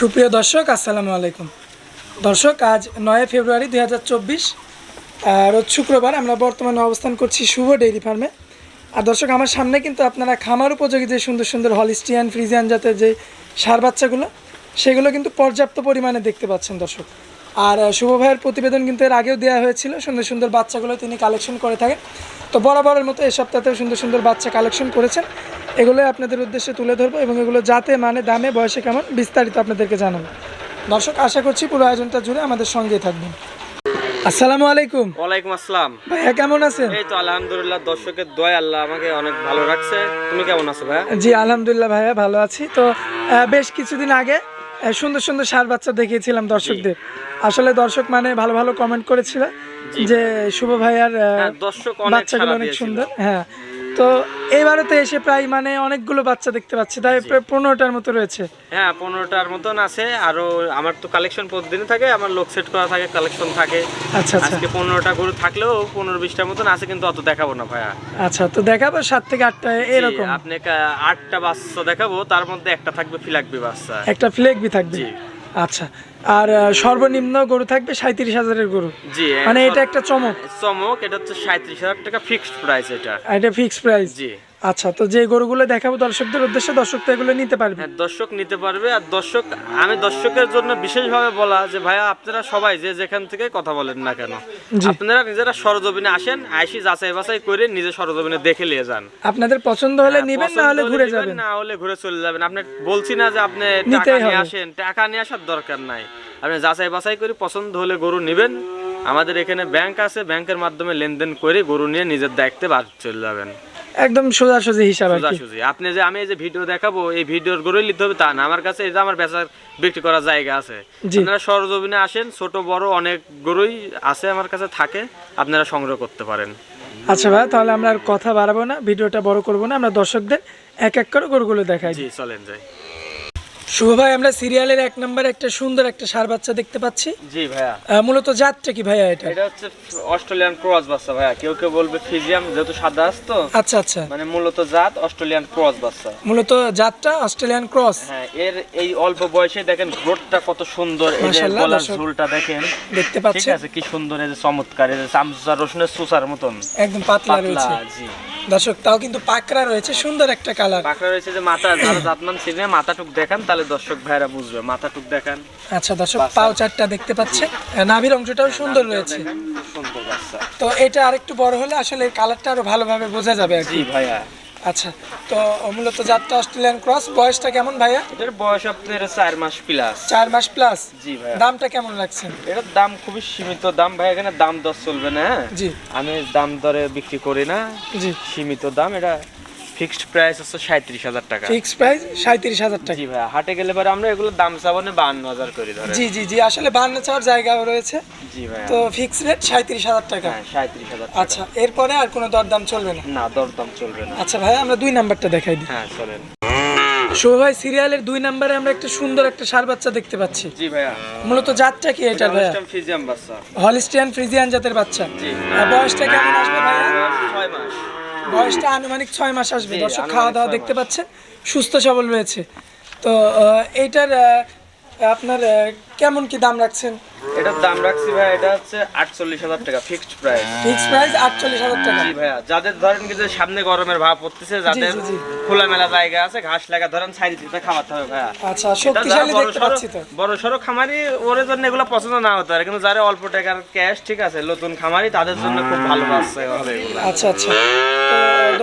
সুপ্রিয় দর্শক, আসসালামু আলাইকুম। দর্শক, আজ নয় ফেব্রুয়ারি দুই হাজার চব্বিশ রোজ শুক্রবার আমরা বর্তমানে অবস্থান করছি শুভ ডেইরি ফার্মে। আর দর্শক, আমার সামনে কিন্তু আপনারা খামার উপযোগী যে সুন্দর সুন্দর হলিস্টিয়ান, ফ্রিজিয়ান জাতের যে সার বাচ্চাগুলো, সেগুলো কিন্তু পর্যাপ্ত পরিমাণে দেখতে পাচ্ছেন দর্শক। আর শুভ ভাইয়ের প্রতিবেদন কিন্তু এর আগেও দেওয়া হয়েছিল, সুন্দর সুন্দর বাচ্চাগুলো তিনি কালেকশন করে থাকেন। তো বরাবরের মতো এই সপ্তাহতেও সুন্দর সুন্দর বাচ্চা কালেকশন করেছেন। এগুলোই আপনাদের উদ্দেশ্যে তুলে ধরবো এবং এগুলো যাতে মানে দামে বয়সে কেমন বিস্তারিত আপনাদেরকে জানাব। দর্শক আশা করছি পুরো আয়োজনটা জুড়ে আমাদের সঙ্গেই থাকবেন। আসসালামু আলাইকুম। ওয়ালাইকুম আসসালাম। ভাইয়া কেমন আছেন? এই তো আলহামদুলিল্লাহ দর্শকের দয় আল্লাহ আমাকে অনেক ভালো রাখছে। তুমি কেমন আছো ভাইয়া? জি আলহামদুলিল্লাহ ভাইয়া ভালো আছি। তো বেশ কিছুদিন আগে সুন্দর সুন্দর সার বাচ্চা দেখিয়েছিলাম দর্শকদের। আসলে দর্শক মানে ভালো ভালো কমেন্ট করেছিল যে শুভ ভাইয়ার হ্যাঁ, দর্শক অনেক বাচ্চাগুলো অনেক সুন্দর হ্যাঁ। তো এইবারে তো এসে প্রায় মানে অনেকগুলো বাচ্চা দেখতে পাচ্ছি। তাই প্রায় পনেরোটার মতো রয়েছে। হ্যাঁ পনেরোটার মতন আছে। আরও আমার তো কালেকশন প্রতিদিন থাকে আমার লোক সেট করা থাকে কালেকশন থাকে। আচ্ছা আচ্ছা। আজকে পনেরোটা গরু থাকলেও পনেরো বিশটার মতন আছে কিন্তু অত দেখাবো না ভাইয়া। আচ্ছা তো দেখাবো সাত থেকে আটটা এরকম। জি, আপনাকে আটটা বাচ্চা দেখাবো তার মধ্যে একটা থাকবে ফিলাকবি বাচ্চা। একটা ফ্লেগবি থাকবে। জি। আচ্ছা। আর সর্বনিম্ন গরু থাকবে সাঁত্রিশ হাজারের গরু। জি মানে এটা একটা চমক। চমক এটা হচ্ছে সাঁত্রিশ হাজার টাকা ফিক্সড প্রাইস এটা। এটা ফিক্সড প্রাইস জি। আচ্ছা তো যে গরুগুলো দেখাবো দর্শকদের উদ্দেশ্যে দর্শক তো এগুলো নিতে পারবে। হ্যাঁ দর্শক নিতে পারবে আর দর্শক আমি দর্শকের জন্য বিশেষভাবে বলা যে ভাইয়া আপনারা সবাই যে যেখান থেকে কথা বলেন না কেন আপনারা নিজেরা সরজমিনে আসেন আইসি যাচাই বাছাই করে নিজে সরজমিনে দেখে নিয়ে যান। আপনাদের পছন্দ হলে নিবেন না হ্যাঁ, হলে ঘুরে যাবেন। না হলে ঘুরে চলে যাবেন। আপনি বলছি না যে আপনি টাকা নিয়ে আসেন টাকা নিয়ে আসার দরকার নাই। আপনি যাচাই বাছাই করে পছন্দ হলে গরু নিবেন। আমাদের এখানে ব্যাংক আছে ব্যাংকের মাধ্যমে লেনদেন করে গরু নিয়ে নিজের দায়িত্বে বাদ চলে যাবেন। একদম সোজাসুজি হিসাব সোজাসুজি। আপনি যে আমি এই যে ভিডিও দেখাবো এই ভিডিওর গরুই নিতে হবে তা না। আমার কাছে এই যে আমার বেচার বিক্রি করার জায়গা আছে। আপনারা সরজমিনে আসেন ছোট বড় অনেক গরুই আছে আমার কাছে থাকে আপনারা সংগ্রহ করতে পারেন। আচ্ছা ভাই তাহলে আমরা আর কথা বাড়াবো না ভিডিওটা বড় করব না আমরা দর্শকদের এক এক করে গরুগুলো দেখাই। জি চলেন যাই। শুভ ভাই আমরা সিরিয়ালের এক নম্বরে একটা সুন্দর একটা সার বাচ্চা দেখতে পাচ্ছি। জি ভাইয়া। মূলত জাতটা কি ভাইয়া এটা? এটা হচ্ছে অস্ট্রেলিয়ান ক্রস বাচ্চা ভাইয়া। কেউ কেউ বলবে ফিজিয়াম যেহেতু সাদা তো। আচ্ছা আচ্ছা। মানে মূলত জাত অস্ট্রেলিয়ান ক্রস বাচ্চা। মূলত জাতটা অস্ট্রেলিয়ান ক্রস। হ্যাঁ এর এই অল্প বয়সে দেখেন গ্রোথটা কত সুন্দর। এই যে গলার ঝুলটা দেখেন। দেখতে ঠিক আছে কি সুন্দর এই যে চমৎকার এই যে চামচা রসুনের সুসার মতন। একদম পাতলা রয়েছে। জি। দর্শক তাও কিন্তু পাকড়া রয়েছে সুন্দর একটা কালার। পাকড়া রয়েছে যে মাথা যারা জাতমান চিনে মাথাটুক দেখান তাহলে দর্শক ভাইরা বুঝবে মাথাটুক দেখান। আচ্ছা দর্শক দেখতে পাচ্ছেন নাভির অংশটাও সুন্দর রয়েছে। সুন্দর বাচ্চা তো এটা আরেকটু বড় হলে আসলে কালারটা আরও ভালোভাবে বোঝা যাবে আর কি। ভাইয়া। আচ্ছা তো মূলত জাতটা অস্ট্রেলিয়ান ক্রস বয়সটা কেমন ভাইয়া? এটার বয়স আপনার চার মাস প্লাস চার মাস প্লাস জি ভাইয়া। দামটা কেমন লাগছে? এটার দাম খুবই সীমিত। দাম ভাই এখানে দাম দর চলবে না হ্যাঁ? জি। আমি দাম দরে বিক্রি করি না। জি। সীমিত দাম এটা ফিক্সড প্রাইস হচ্ছে সাঁত্রিশ হাজার টাকা। ফিক্স প্রাইস সাঁত্রিশ হাজার টাকা। জি ভাইয়া হাটে গেলে পরে আমরা এগুলো দাম চাবানে বান্ন হাজার করে ধরে জি জি জি আসলে বান্ন চাওয়ার জায়গাও রয়েছে। জি ভাইয়া। তো ফিক্স রেট সাঁত্রিশ হাজার টাকা। হ্যাঁ সাঁত্রিশ হাজার আচ্ছা এরপরে আর কোনো দরদাম চলবে না? না দরদাম চলবে না। আচ্ছা ভাই আমরা দুই নাম্বারটা দেখাই দিই। হ্যাঁ চলেন। শুভ ভাই সিরিয়ালের দুই নাম্বারে আমরা একটা সুন্দর একটা সার বাচ্চা দেখতে পাচ্ছি। জি ভাইয়া। মূলত জাতটা কি এটা ভাইয়া? ফিজিয়াম বাচ্চা। হলিস্টিয়ান ফ্রিজিয়ান জাতের বাচ্চা। জি আর বয়সটা কেমন আসবে ভাইয়া? বয়সটা আনুমানিক ছয় মাস আসবে। দর্শক খাওয়া দাওয়া দেখতে পাচ্ছেন সুস্থ সবল রয়েছে। তো এটার আপনার কেমন কি দাম রাখছেন? এটার দাম রাখছি ভাই এটা হচ্ছে আটচল্লিশ হাজার টাকা ফিক্সড প্রাইস ফিক্স প্রাইস আটচল্লিশ হাজার টাকা। জি ভাইয়া যাদের ধরেন কি যে সামনে গরমের ভাব পড়তেছে যাদের জি, জি। খোলা মেলা জায়গা আছে ঘাস লাগা ধরেন সাইড দিতে খাওয়াতে হবে ভাইয়া। আচ্ছা শক্তিশালী বড় দেখতে পাচ্ছি তো। বড় সড়ো খামারি ওর জন্য এগুলো পছন্দ না হতে পারে কিন্তু যারা অল্প টাকার ক্যাশ ঠিক আছে নতুন খামারি তাদের জন্য খুব ভালো বাচ্চা হবে এগুলো। আচ্ছা আচ্ছা।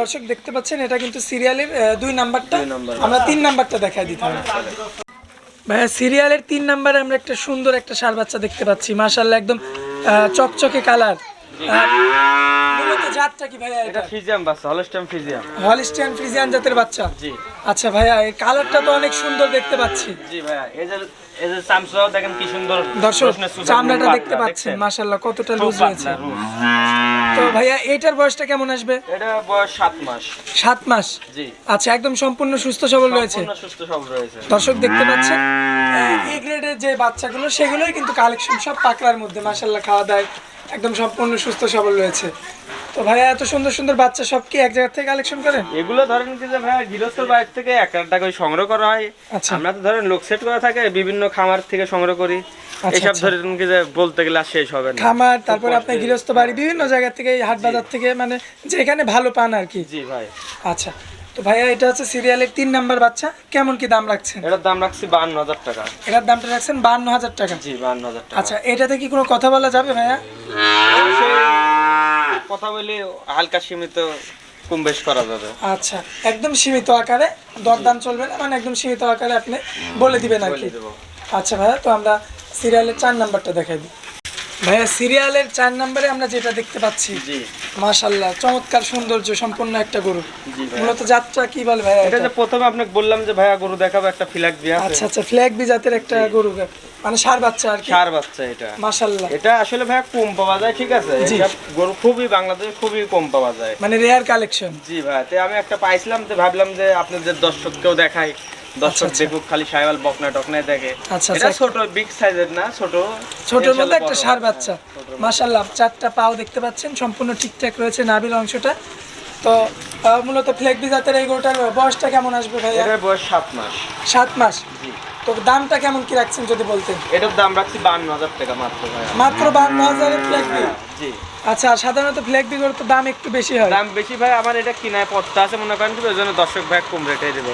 দর্শক দেখতে পাচ্ছেন এটা কিন্তু সিরিয়ালের দুই নাম্বারটা। আমরা তিন নাম্বারটা দেখাই দিতে হবে। ভাইয়া সিরিয়ালের তিন নাম্বারে আমরা একটা সুন্দর একটা সার বাচ্চা দেখতে পাচ্ছি। মাশাল্লাহ একদম চকচকে কালার। জাতটা কি ভাইয়া এটা বাচ্চা জাতের বাচ্চা? জি। আচ্ছা ভাইয়া এই কালারটা তো অনেক সুন্দর দেখতে পাচ্ছি। জি ভাইয়া এই যে এই যে দেখেন কি সুন্দর দর্শক চামড়াটা দেখতে পাচ্ছেন দেখছেন? মাশাল্লাহ কতটা লুজ রয়েছে। তো ভাইয়া এইটার বয়সটা কেমন আসবে? এটা বয়স সাত মাস। সাত মাস? জি। আচ্ছা একদম সম্পূর্ণ সুস্থ সবল রয়েছে? সম্পূর্ণ সুস্থ সবল রয়েছে। দর্শক দেখতে পাচ্ছেন এই গ্রেডের যে বাচ্চাগুলো সেগুলোই কিন্তু কালেকশন সব পাকড়ার মধ্যে মাসাল্লাহ খাওয়া দায় একদম সম্পূর্ণ সুস্থ সবল রয়েছে। তো ভাইয়া এত সুন্দর সুন্দর বাচ্চা সব কি এক জায়গা থেকে কালেকশন করেন? এগুলো ধরেন কি যে ভাই গৃহস্থ বাইরে থেকে এক একটা করে সংগ্রহ করা হয়। আচ্ছা। আমরা তো ধরেন লোক সেট করা থাকে বিভিন্ন খামার থেকে সংগ্রহ করি। এইসব আচ্ছা। ধরেন কি যে বলতে গেলে শেষ হবে না। খামার তারপরে গৃহস্থ বাড়ি বিভিন্ন জায়গা থেকে হাট বাজার থেকে মানে যেখানে ভালো পান আর কি। জি ভাই। আচ্ছা তো ভাইয়া এটা হচ্ছে সিরিয়ালের তিন নাম্বার বাচ্চা। কেমন কি দাম রাখছেন? এটার দাম রাখছি বান্ন হাজার টাকা। এটার দামটা রাখছেন বান্ন হাজার টাকা। জি বান্ন হাজার টাকা। আচ্ছা এটাতে কি কোনো কথা বলা যাবে ভাইয়া? কথা বলে হালকা সীমিত কম বেশ করা যাবে। আচ্ছা একদম সীমিত আকারে দরদাম চলবে না মানে একদম সীমিত আকারে আপনি বলে দিবেন আর কি। বলে দেবো। আচ্ছা ভাইয়া তো আমরা সিরিয়ালের চার নাম্বারটা দেখাই দিই। ভাইয়া সিরিয়ালের চার নাম্বারে আমরা যেটা দেখতে পাচ্ছি জি। মাশাল্লাহ চমৎকার সৌন্দর্য সম্পূর্ণ একটা গরু। মূলত যাত্রা কি বলে ভাইয়া এটা? যে প্রথমে আপনাকে বললাম যে ভাইয়া গরু দেখাবো একটা ফিলাক দিয়ে আচ্ছা আচ্ছা ফ্ল্যাগ বি জাতের একটা গরু মানে সার বাচ্চা আর কি। সার বাচ্চা এটা। মাশাল্লাহ এটা আসলে ভাইয়া কম পাওয়া যায় ঠিক আছে? এটা গরু খুবই বাংলাদেশে খুবই কম পাওয়া যায়। মানে রেয়ার কালেকশন জি ভাই তো আমি একটা পাইছিলাম তো ভাবলাম যে আপনাদের দর্শককেও দেখাই। দর্শক আচ্ছা। দেখুক খালি সাইওয়াল বকনা টকনায় দেখে। আচ্ছা, এটা আচ্ছা। ছোট বিগ সাইজের না ছোট। ছোটর মধ্যে একটা সার বাচ্চা। ছোট। মাশাল্লাহ চারটা পাও দেখতে পাচ্ছেন সম্পূর্ণ ঠিকঠাক রয়েছে নাভির অংশটা। তো মূলত ফ্লেক বি জাতের এই গরুটার বয়সটা কেমন আসবে ভাইয়া? এটার বয়স সাত মাস। সাত মাস? জি। তো দামটা কেমন কি রাখছেন যদি বলতেন? এটার দাম রাখছি বান্ন হাজার টাকা মাত্র মাত্র বান্ন হাজারের ফ্লেক জি। আচ্ছা সাধারণত ফ্ল্যাগ বিগর তো দাম একটু বেশি হয়। দাম বেশি ভাই আমার এটা কিনায় পড়তে আছে মনে করেন কিন্তু ওই জন্য দর্শক ভাই কম রেটে দেবো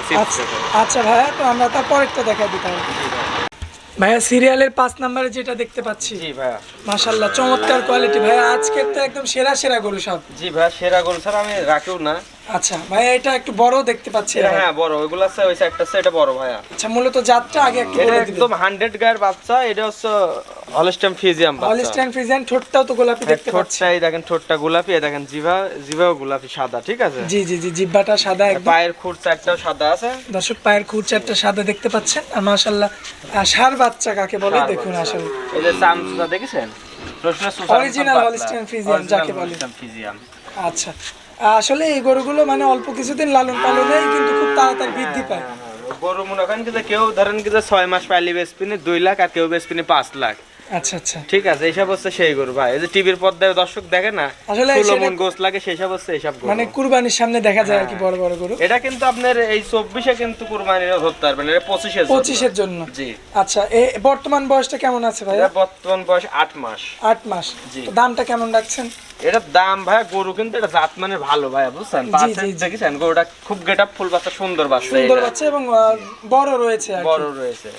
আচ্ছা ভাই ভাইয়া তো আমরা তার পরেরটা দেখাই দিই তাহলে। ভাইয়া সিরিয়ালের পাঁচ নাম্বারে যেটা দেখতে পাচ্ছি। জি ভাইয়া। মাশাল্লাহ চমৎকার কোয়ালিটি ভাইয়া। আজকের তো একদম সেরা সেরা গরু সব। জি ভাইয়া সেরা গরু স্যার আমি রাখেও না। আচ্ছা ভাইয়া এটা একটু বড় দেখতে পাচ্ছি হ্যাঁ বড় আছে ওই একটা আছে এটা বড় ভাইয়া। আচ্ছা মূলত জাতটা আগে একটু এটা একদম হান্ড্রেড গায়ের বাচ্চা এটা হচ্ছে হলস্টাম ফিজিয়াম বাচ্চা। হলিস্টাইন ফ্রিজিয়ান ঠোঁটটাও তো গোলাপি দেখতে পাচ্ছি। ঠোঁটটাই দেখেন ঠোঁটটা গোলাপি এই দেখেন জিভা জিভাও গোলাপি সাদা ঠিক আছে? জি জি জি জিব্বাটা সাদা একদম। পায়ের খুঁট চারটাও সাদা আছে। দর্শক পায়ের খুর চারটা সাদা দেখতে পাচ্ছেন। আর আহ, ষাঁড় বাচ্চা কাকে বলে দেখুন। আসলে। এই যে চামচুটা দেখেছেন? Original Holstein Friesian যাকে বলে। আচ্ছা আসলে এই গরুগুলো মানে অল্প কিছুদিন লালন পালনেই কিন্তু খুব তাড়াতাড়ি বৃদ্ধি পায়। গরু মনে করেন কেউ ধরেন কিন্তু ছয় মাস পাইলে বেসপিনে দুই লাখ আর কেউ বেসপিনে পাঁচ লাখ। আচ্ছা আচ্ছা। ঠিক আছে এইসব হচ্ছে সেই গরু ভাই। এই যে টিভির পর্দায় দর্শক দেখে না আসলে ষোলো মন গোস লাগে হচ্ছে এইসব গরু। মানে কুরবানির সামনে দেখা যায় আর কি বড় বড় গরু। এটা কিন্তু আপনার এই চব্বিশে কিন্তু কুরবানিরা ধরতে পারবেন এটা পঁচিশে পঁচিশের জন্য। জি। আচ্ছা এ বর্তমান বয়সটা কেমন আছে এটা বর্তমান বয়স আট মাস। আট মাস। জি। দামটা কেমন রাখছেন? এটার দাম ভাই গরু কিন্তু এটা জাত মানে ভালো ভাই বুঝছেন। দেখেছেন? গরুটা খুব গেট আপ ফুল বাচ্চা সুন্দর বাচ্চা সুন্দর এটা। বাচ্চা এবং বড় রয়েছে বড় রয়েছে।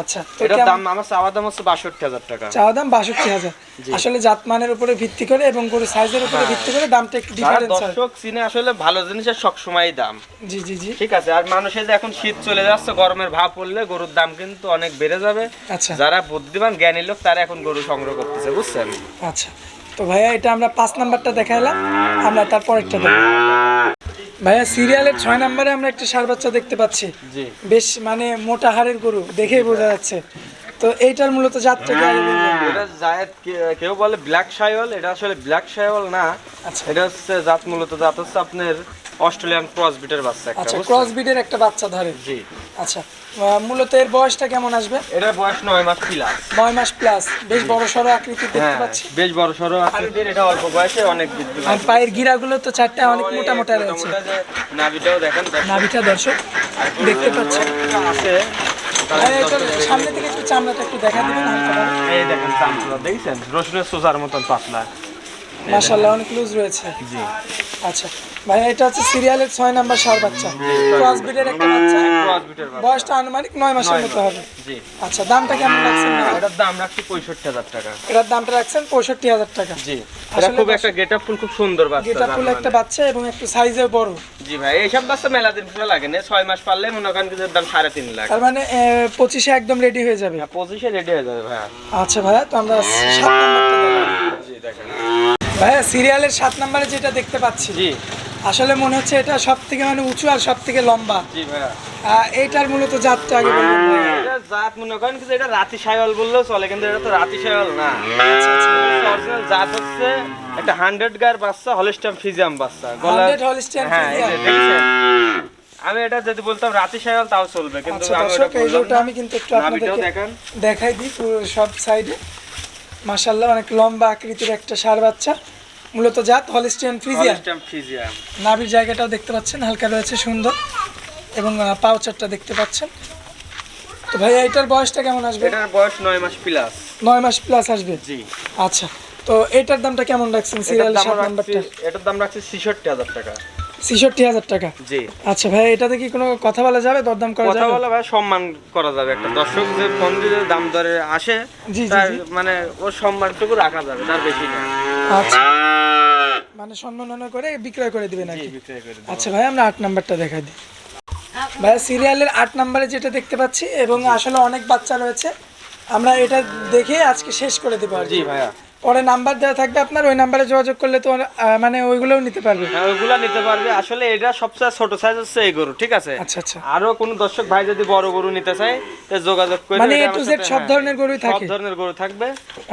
আচ্ছা এটার দাম আমার চাওয়া দাম হচ্ছে বাষট্টি হাজার টাকা। চাওয়া দাম বাষট্টি হাজার। আসলে জাতমানের উপরে ভিত্তি করে এবং সাইজের উপরে ভিত্তি করে দামটা একটু ডিফারেন্স হয় দর্শক চিনে আসলে ভালো জিনিসের সবসময় দাম। জি জি জি। ঠিক আছে আর মানুষের যে এখন শীত চলে যাচ্ছে গরমের ভাব পড়লে গরুর দাম কিন্তু অনেক বেড়ে যাবে। আচ্ছা। যারা বুদ্ধিমান জ্ঞানী লোক তারা এখন গরু সংগ্রহ করতেছে বুঝছেন? আচ্ছা তো ভাইয়া এটা আমরা পাঁচ নাম্বারটা দেখাইলাম। আমরা তারপরেরটা দেখো ভাইয়া সিরিয়ালের ছয় নাম্বারে আমরা একটা সার বাচ্চা দেখতে পাচ্ছি। বেশ মানে মোটা হাড়ের গরু দেখেই বোঝা যাচ্ছে। তো এইটার মূলত জাতটা কি? এটা জায়েদ কেউ বলে ব্ল্যাক শাইওয়াল এটা আসলে ব্ল্যাক শাইওয়াল না। আচ্ছা। এটা হচ্ছে জাত মূলত জাত হচ্ছে আপনার অস্ট্রেলিয়ান ক্রস বিটের বাচ্চা একটা আচ্ছা ক্রস বিডের একটা বাচ্চা ধরে জি। আচ্ছা মূলত এর বয়সটা কেমন আসবে? এটার বয়স নয় মাস প্লাস নয় মাস প্লাস বেশ বড় সড়ো আকৃতির দেখতে হ্যাঁ পাচ্ছি। বেশ বড় সড়ো আকৃতির এটা অল্প বয়সে অনেক বৃদ্ধি আর পায়। পায়ের গিরাগুলো তো চারটা অনেক মোটা মোটা রয়েছে। নাভিটাও দেখেন। নাভিটা দর্শক দেখতে পাচ্ছেন। আছে সামনে থেকে একটু চামড়াটা একটু দেখা দিবেন এই দেখেন চামচুরা দেখছেন? রসুনের সোজার মতন পাতলা। মাশাআল্লাহ অনেক লুজ রয়েছে। জি। আচ্ছা ভাইয়া এটা হচ্ছে সিরিয়ালের ছয় নাম্বার সার বাচ্চা। ক্রস একটা বাচ্চা। ক্রস বিটের বাচ্চা। বয়সটা আনুমানিক নয় মাসের মতো হবে। জি। আচ্ছা দামটা কেমন রাখছেন এটার দাম রাখছি পঁয়ষট্টি হাজার টাকা। এটার দামটা রাখছেন পঁয়ষট্টি হাজার টাকা। জি। এটা খুব একটা গেট ফুল খুব সুন্দর বাচ্চা গেটা ফুল একটা বাচ্চা এবং একটু সাইজেও বড়। জি ভাই এইসব বাচ্চা মেলা দিন ফেলে লাগে না। ছয় মাস পারলে মনে করেন কিছু দাম সাড়ে তিন লাখ। তার মানে আহ, পঁচিশে একদম রেডি হয়ে যাবে। পঁচিশে রেডি হয়ে যাবে ভাইয়া। আচ্ছা ভাইয়া তো আমরা সাত নাম্বারটা দেখলাম। জি দেখেন। ভাইয়া সিরিয়ালের সাত নাম্বারে যেটা দেখতে পাচ্ছি জি আসলে মনে হচ্ছে এটা সব থেকে মানে উঁচু আর সব থেকে লম্বা জি ভাইয়া এইটার মূলত জাতটা আগে বলবেন ভাইয়া। এটা জাত মনে করেন এটা রাতি বললেও চলে কিন্তু এটা তো রাতি না অরিজিনাল জাত হচ্ছে একটা হান্ড্রেড গার বাচ্চা হলিস্টাম ফিজিয়াম বাচ্চা গলা 100 Holstein হ্যাঁ এই যে Friesian। দেখছেন? আমি এটা যদি বলতাম রাতি সাইওয়াল তাও চলবে কিন্তু আচ্ছা আমি দর্শক এই বললাম না। আমি কিন্তু একটু নাভিটাও আপনাদেরকে দেখান দেখাই দিই পুরো সব সাইডে মাশাল্লাহ অনেক লম্বা আকৃতির একটা সার বাচ্চা। মূলত জাত হলিস্টিয়ান ফ্রিজিয়ান। নাভির জায়গাটাও দেখতে পাচ্ছেন হালকা রয়েছে সুন্দর। এবং পাউচারটা দেখতে পাচ্ছেন। তো ভাই এটার বয়সটা কেমন আসবে? এটার বয়স নয় মাস প্লাস নয় মাস প্লাস আসবে? জি। আচ্ছা তো এটার দামটা কেমন রাখছেন? সিরিয়াল সাত নাম্বারটা। এটার দাম রাখছি ছেষট্টি হাজার টাকা। ছেষট্টি হাজার টাকা। জি। আচ্ছা ভাই এটাতে কি কোনো কথা বলা যাবে? দরদাম করা কথা যাবে? বলা ভাই সম্মান করা যাবে। একটা দর্শক যে ফোন দিয়ে দাম দরে আসে জি, তার মানে ওর সম্মানটুকু রাখা যাবে তার বেশি না। আচ্ছা। মানে সম্মাননা করে বিক্রয় করে দিবেন আর জি কি। বিক্রয় করে আচ্ছা ভাই আমরা আট নাম্বারটা দেখাই দিই। ভাই সিরিয়ালের আট নাম্বারে যেটা দেখতে পাচ্ছি এবং আসলে অনেক বাচ্চা রয়েছে আমরা এটা দেখে আজকে শেষ করে দেবো জি ভাইয়া। পরে নাম্বার দেওয়া থাকবে আপনার ওই নাম্বারে যোগাযোগ করলে তো মানে ওইগুলোও নিতে পারবে। হ্যাঁ ওইগুলো নিতে পারবে। আসলে এটা সবচেয়ে ছোট সাইজ হচ্ছে এই গরু ঠিক আছে? আচ্ছা আচ্ছা। আরও কোন দর্শক ভাই যদি বড় গরু নিতে চায় তো যোগাযোগ করে মানে এ টু সাথে, সব হ্যাঁ, ধরনের গরুই থাকে। সব ধরনের গরু থাকবে।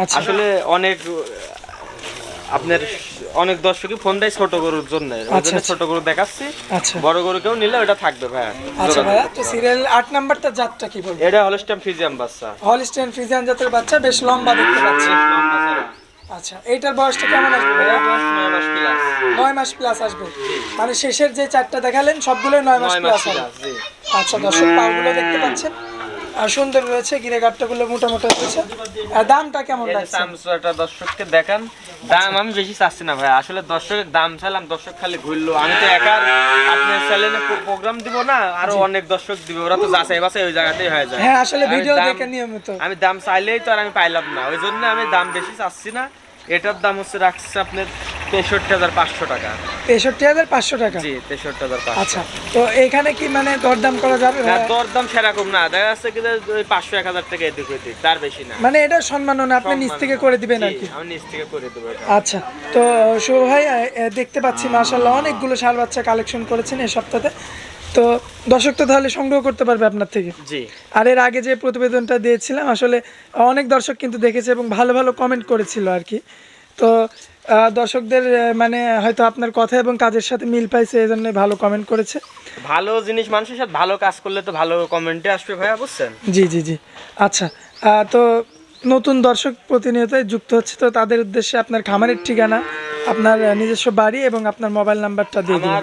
আচ্ছা। আসলে অনেক আপনার অনেক দর্শকই ফোন দেয় ছোট গরুর জন্য। ওই আচ্ছা, জন্য আচ্ছা। ছোট গরু দেখাচ্ছি। আচ্ছা। বড় গরু কেউ নিলে ওটা থাকবে ভাইয়া। আচ্ছা ভাইয়া তো সিরিয়াল আট নাম্বারটা জাতটা কি বলব এটা হলস্টাইন ফ্রিজিয়াম বাচ্চা। হলিস্টেন ফ্রিজিয়ান জাতের বাচ্চা বেশ লম্বা দেখতে পাচ্ছি। আচ্ছা এইটার বয়সটা কেমন আসবে? ভাইয়া মাস plus। নয় মাস প্লাস আসবে। মানে শেষের যে চারটা দেখালেন সবগুলোই নয় মাস প্লাস হবে। আচ্ছা দর্শক পাগুলো দেখতে পাচ্ছেন। সুন্দর রয়েছে গিরে গাট্টাগুলো মোটা মোটা রয়েছে দামটা কেমন যে দর্শককে দেখান। দাম আমি বেশি চাচ্ছি না ভাই। আসলে দর্শকের দাম চাইলাম দর্শক খালি ঘুরলো। আমি তো একা আপনার চ্যানেলে প্রোগ্রাম দিব না আরও অনেক দর্শক দিবে। ওরা তো যাচাই বাছাই ওই জায়গাতেই হয়ে যায়। হ্যাঁ আসলে ভিডিও দেখে নিয়মিত। আমি দাম চাইলেই তো আর আমি পাইলাম না। ওই জন্য আমি দাম বেশি চাচ্ছি না। এটার দাম হচ্ছে রাখছে আপনার তেষট্টি হাজার পাঁচশো টাকা। তেষট্টি হাজার পাঁচশো টাকা? জি তেষট্টি হাজার আচ্ছা তো এখানে কি মানে দরদাম করা যাবে? না, দরদাম সেরকম না। দেখা যাচ্ছে কি পাঁচশো এক হাজার টাকা এদিক ওইদিক তার বেশি না। মানে এটা সম্মাননা আপনি নিচ থেকে করে দিবেন আর কি। আমি নিচ থেকে করে দেবো আচ্ছা তো শুভ ভাই দেখতে পাচ্ছি মাশাল্লাহ অনেকগুলো সার বাচ্চা কালেকশন করেছেন এই সপ্তাহে। তো দর্শক তো তাহলে সংগ্রহ করতে পারবে আপনার থেকে। জি। আর এর আগে যে প্রতিবেদনটা দিয়েছিলাম আসলে অনেক দর্শক কিন্তু দেখেছে এবং ভালো ভালো কমেন্ট করেছিল আর কি। তো দর্শকদের মানে হয়তো আপনার কথা এবং কাজের সাথে মিল পাইছে এই জন্য ভালো কমেন্ট করেছে। ভালো জিনিস মানুষের সাথে ভালো কাজ করলে তো ভালো কমেন্টে আসবে ভাইয়া বুঝছেন? জি জি জি। আচ্ছা তো নতুন দর্শক প্রতিনিয়ত যুক্ত হচ্ছে তো তাদের উদ্দেশ্যে আপনার খামারের ঠিকানা আপনার নিজস্ব বাড়ি এবং আপনার মোবাইল নাম্বারটা দিয়ে দিন।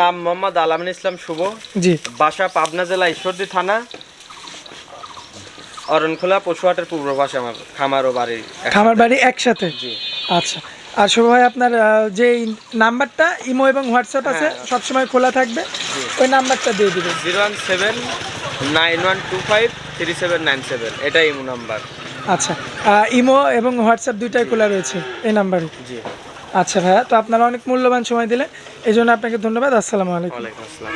নাম মোহাম্মদ আলামিন ইসলাম শুভ। জি। বাসা পাবনা জেলা ঈশ্বরদী থানা অরণখোলা পশুহাটের পূর্ব পাশে আমার খামার ও বাড়ি খামার বাড়ি একসাথে? জি। আচ্ছা আর শুভ ভাই আপনার যে নাম্বারটা ইমো এবং হোয়াটসঅ্যাপ আছে সবসময় খোলা থাকবে। ওই নাম্বারটা দিয়ে দিবেন। Zero one seven nine one two five three seven nine seven এটাই ইমো নাম্বার। আচ্ছা ইমো এবং হোয়াটসঅ্যাপ দুইটাই খোলা রয়েছে এই নাম্বারে? জি। আচ্ছা ভাইয়া তো আপনারা অনেক মূল্যবান সময় দিলেন এই জন্য আপনাকে ধন্যবাদ। আসসালামু আলাইকুম। আসসালাম।